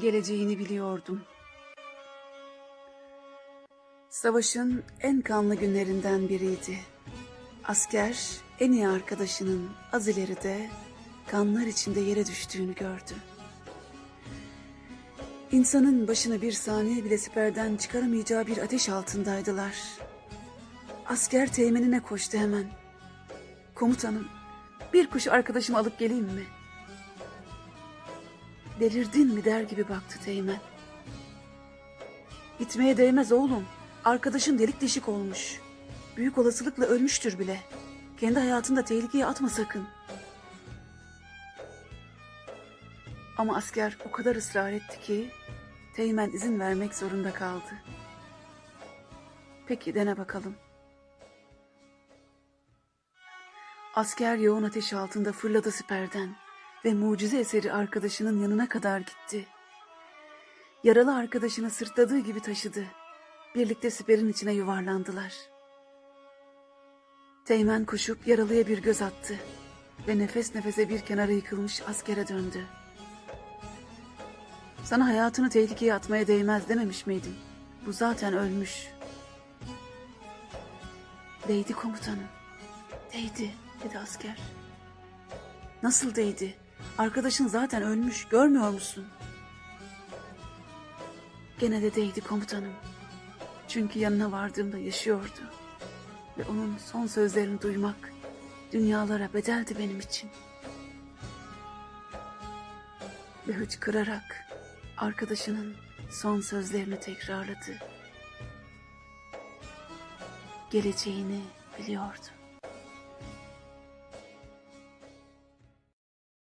geleceğini biliyordum. Savaşın en kanlı günlerinden biriydi. Asker en iyi arkadaşının az ileride kanlar içinde yere düştüğünü gördü. İnsanın başını bir saniye bile siperden çıkaramayacağı bir ateş altındaydılar. Asker teğmenine koştu hemen. Komutanım, bir kuş arkadaşımı alıp geleyim mi? Delirdin mi der gibi baktı teğmen. Gitmeye değmez oğlum. Arkadaşın delik deşik olmuş. Büyük olasılıkla ölmüştür bile. Kendi hayatını da tehlikeye atma sakın. Ama asker o kadar ısrar etti ki Teğmen izin vermek zorunda kaldı. Peki dene bakalım. Asker yoğun ateş altında fırladı siperden ve mucize eseri arkadaşının yanına kadar gitti. Yaralı arkadaşını sırtladığı gibi taşıdı. Birlikte siperin içine yuvarlandılar. Teğmen koşup yaralıya bir göz attı ve nefes nefese bir kenara yıkılmış askere döndü. Sana hayatını tehlikeye atmaya değmez dememiş miydim? Bu zaten ölmüş. Değdi komutanım. Değdi dedi asker. Nasıl değdi? Arkadaşın zaten ölmüş görmüyor musun? Gene de değdi komutanım. Çünkü yanına vardığımda yaşıyordu. Ve onun son sözlerini duymak dünyalara bedeldi benim için. Ve hıçkırarak arkadaşının son sözlerini tekrarladı. Geleceğini biliyordu.